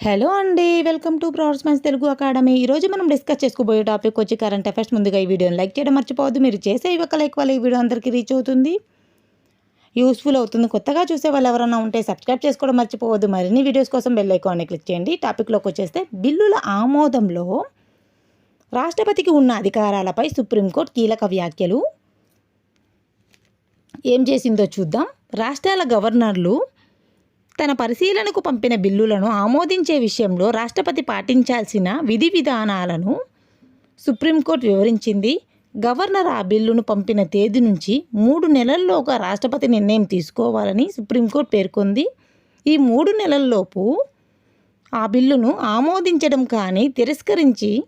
Hello అండి welcome to మ్యాన్స్ Telugu academy. ఈరోజు మనం డిస్కస్ చేసుకోబోయే టాపిక్ వచ్చి కరెంట్ అఫైర్స్. ముందుగా ఈ వీడియోని లైక్ చేయడం మర్చిపోవద్దు. మీరు చేసే ఒక లైక్ వల్ల ఈ వీడియో అందరికీ రీచ్ అవుతుంది. యూస్ఫుల్ అవుతుంది. కొత్తగా చూసే వాళ్ళు ఎవరైనా ఉంటే సబ్స్క్రైబ్ చేసుకోవడం మర్చిపోవద్దు. మరిన్ని వీడియోస్ కోసం బెల్ ఐకాన్ని క్లిక్ చేయండి. టాపిక్లోకి వచ్చేస్తే బిల్లుల ఆమోదంలో రాష్ట్రపతికి ఉన్న అధికారాలపై సుప్రీంకోర్టు కీలక వ్యాఖ్యలు. ఏం చేసిందో చూద్దాం. రాష్ట్రాల గవర్నర్లు తన పరిశీలనకు పంపిన బిల్లులను ఆమోదించే విషయంలో రాష్ట్రపతి పాటించాల్సిన విధి విధానాలను సుప్రీంకోర్టు వివరించింది. గవర్నర్ ఆ బిల్లును పంపిన తేదీ నుంచి మూడు నెలల్లోగా రాష్ట్రపతి నిర్ణయం తీసుకోవాలని సుప్రీంకోర్టు పేర్కొంది. ఈ మూడు నెలల్లోపు ఆ బిల్లును ఆమోదించడం కానీ తిరస్కరించి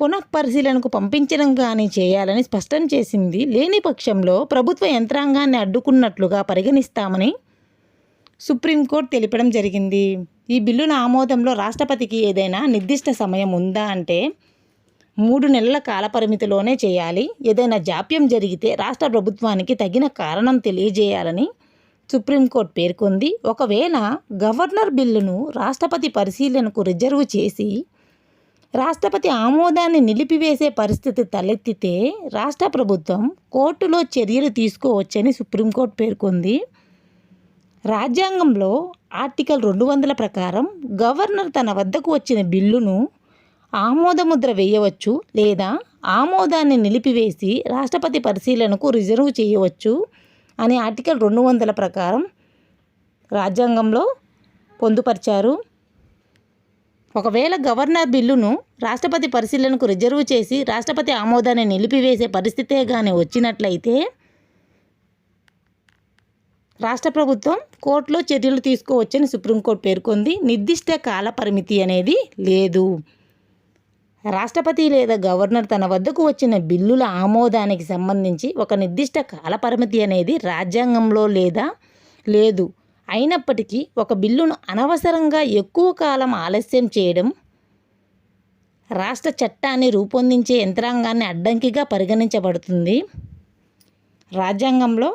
పునఃపరిశీలనకు పంపించడం కానీ చేయాలని స్పష్టం చేసింది. లేని పక్షంలో ప్రభుత్వ యంత్రాంగాన్ని అడ్డుకున్నట్లుగా పరిగణిస్తామని సుప్రీంకోర్టు తెలిపడం జరిగింది. ఈ బిల్లును ఆమోదంలో రాష్ట్రపతికి ఏదైనా నిర్దిష్ట సమయం ఉందా అంటే మూడు నెలల కాలపరిమితిలోనే చేయాలి. ఏదైనా జాప్యం జరిగితే రాష్ట్ర ప్రభుత్వానికి తగిన కారణం తెలియజేయాలని సుప్రీంకోర్టు పేర్కొంది. ఒకవేళ గవర్నర్ బిల్లును రాష్ట్రపతి పరిశీలనకు రిజర్వ్ చేసి రాష్ట్రపతి ఆమోదాన్ని నిలిపివేసే పరిస్థితి తలెత్తితే రాష్ట్ర ప్రభుత్వం కోర్టులో చర్యలు తీసుకోవచ్చని సుప్రీంకోర్టు పేర్కొంది. రాజ్యాంగంలో ఆర్టికల్ రెండు వందల ప్రకారం గవర్నర్ తన వద్దకు వచ్చిన బిల్లును ఆమోదముద్ర వేయవచ్చు లేదా ఆమోదాన్ని నిలిపివేసి రాష్ట్రపతి పరిశీలనకు రిజర్వ్ చేయవచ్చు అని ఆర్టికల్ రెండు వందల ప్రకారం రాజ్యాంగంలో పొందుపరిచారు. ఒకవేళ గవర్నర్ బిల్లును రాష్ట్రపతి పరిశీలనకు రిజర్వ్ చేసి రాష్ట్రపతి ఆమోదాన్ని నిలిపివేసే పరిస్థితే కానీ వచ్చినట్లయితే రాష్ట్ర ప్రభుత్వం కోర్టులో చర్యలు తీసుకోవచ్చని సుప్రీంకోర్టు పేర్కొంది. నిర్దిష్ట కాల పరిమితి అనేది లేదు. రాష్ట్రపతి లేదా గవర్నర్ తన వద్దకు వచ్చిన బిల్లుల ఆమోదానికి సంబంధించి ఒక నిర్దిష్ట కాల పరిమితి అనేది రాజ్యాంగంలో లేదా లేదు. అయినప్పటికీ ఒక బిల్లును అనవసరంగా ఎక్కువ కాలం ఆలస్యం చేయడం రాష్ట్ర చట్టాన్ని రూపొందించే యంత్రాంగాన్ని అడ్డంకిగా పరిగణించబడుతుంది. రాజ్యాంగంలో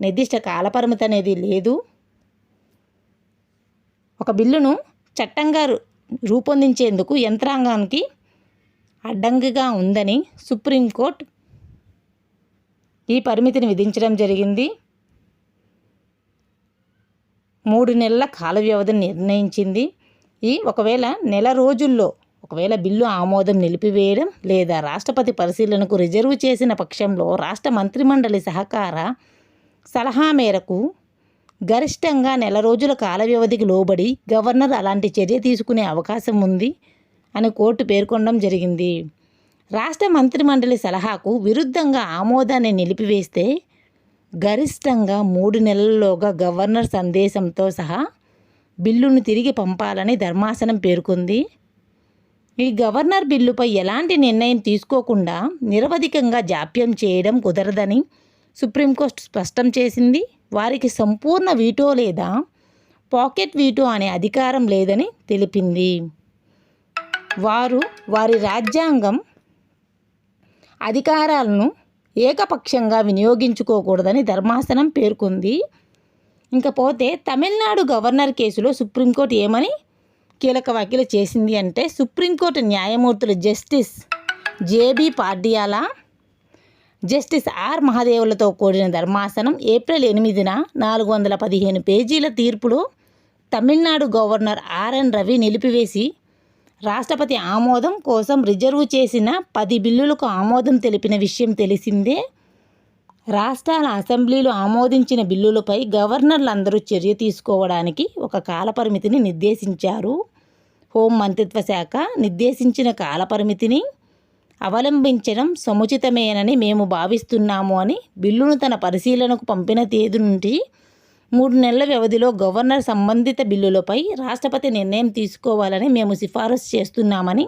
నిర్దిష్ట కాలపరిమితి అనేది లేదు. ఒక బిల్లును చట్టంగా రూపొందించేందుకు యంత్రాంగానికి అడ్డంకిగా ఉందని సుప్రీంకోర్టు ఈ పరిమితిని విధించడం జరిగింది. మూడు నెలల కాల వ్యవధిని నిర్ణయించింది. ఈ ఒకవేళ నెల రోజుల్లో ఒకవేళ బిల్లు ఆమోదం నిలిపివేయడం లేదా రాష్ట్రపతి పరిశీలనకు రిజర్వ్ చేసిన పక్షంలో రాష్ట్ర మంత్రిమండలి సహకార సలహా మేరకు గరిష్టంగా నెల రోజుల కాల వ్యవధికి లోబడి గవర్నర్ అలాంటి చర్య తీసుకునే అవకాశం ఉంది అని కోర్టు పేర్కొనడం జరిగింది. రాష్ట్ర మంత్రిమండలి సలహాకు విరుద్ధంగా ఆమోదాన్ని నిలిపివేస్తే గరిష్టంగా మూడు నెలల్లోగా గవర్నర్ సందేశంతో సహా బిల్లును తిరిగి పంపాలని ధర్మాసనం పేర్కొంది. ఈ గవర్నర్ బిల్లుపై ఎలాంటి నిర్ణయం తీసుకోకుండా నిరవధికంగా జాప్యం చేయడం కుదరదని సుప్రీంకోర్టు స్పష్టం చేసింది వారికి సంపూర్ణ వీటో లేదా పాకెట్ వీటో అనే అధికారం లేదని తెలిపింది. వారు వారి రాజ్యాంగం అధికారాలను ఏకపక్షంగా వినియోగించుకోకూడదని ధర్మాసనం పేర్కొంది. ఇంకపోతే తమిళనాడు గవర్నర్ కేసులో సుప్రీంకోర్టు ఏమని కీలక వ్యాఖ్యలు చేసింది అంటే సుప్రీంకోర్టు న్యాయమూర్తులు justice JB Pardiwala justice R మహాదేవులతో కూడిన ధర్మాసనం ఏప్రిల్ ఎనిమిదిన నాలుగు వందల పదిహేను పేజీల తీర్పులో తమిళనాడు గవర్నర్ ఆర్ఎన్ రవి నిలిపివేసి రాష్ట్రపతి ఆమోదం కోసం రిజర్వ్ చేసిన పది బిల్లులకు ఆమోదం తెలిపిన విషయం తెలిసిందే. రాష్ట్రాల అసెంబ్లీలు ఆమోదించిన బిల్లులపై గవర్నర్లందరూ చర్య తీసుకోవడానికి ఒక కాలపరిమితిని నిర్దేశించారు. హోం మంత్రిత్వ శాఖ నిర్దేశించిన కాలపరిమితిని అవలంబించడం సముచితమేనని మేము భావిస్తున్నాము అని బిల్లును తన పరిశీలనకు పంపిన తేదీ నుండి మూడు నెలల వ్యవధిలో గవర్నర్ సంబంధిత బిల్లులపై రాష్ట్రపతి నిర్ణయం తీసుకోవాలని మేము సిఫారసు చేస్తున్నామని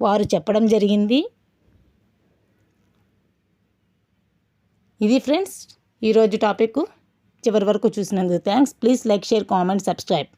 వారు చెప్పడం జరిగింది. ఇది ఫ్రెండ్స్ ఈరోజు టాపిక్ చివరి వరకు చూసినందుకు thanks. Please like share comment subscribe.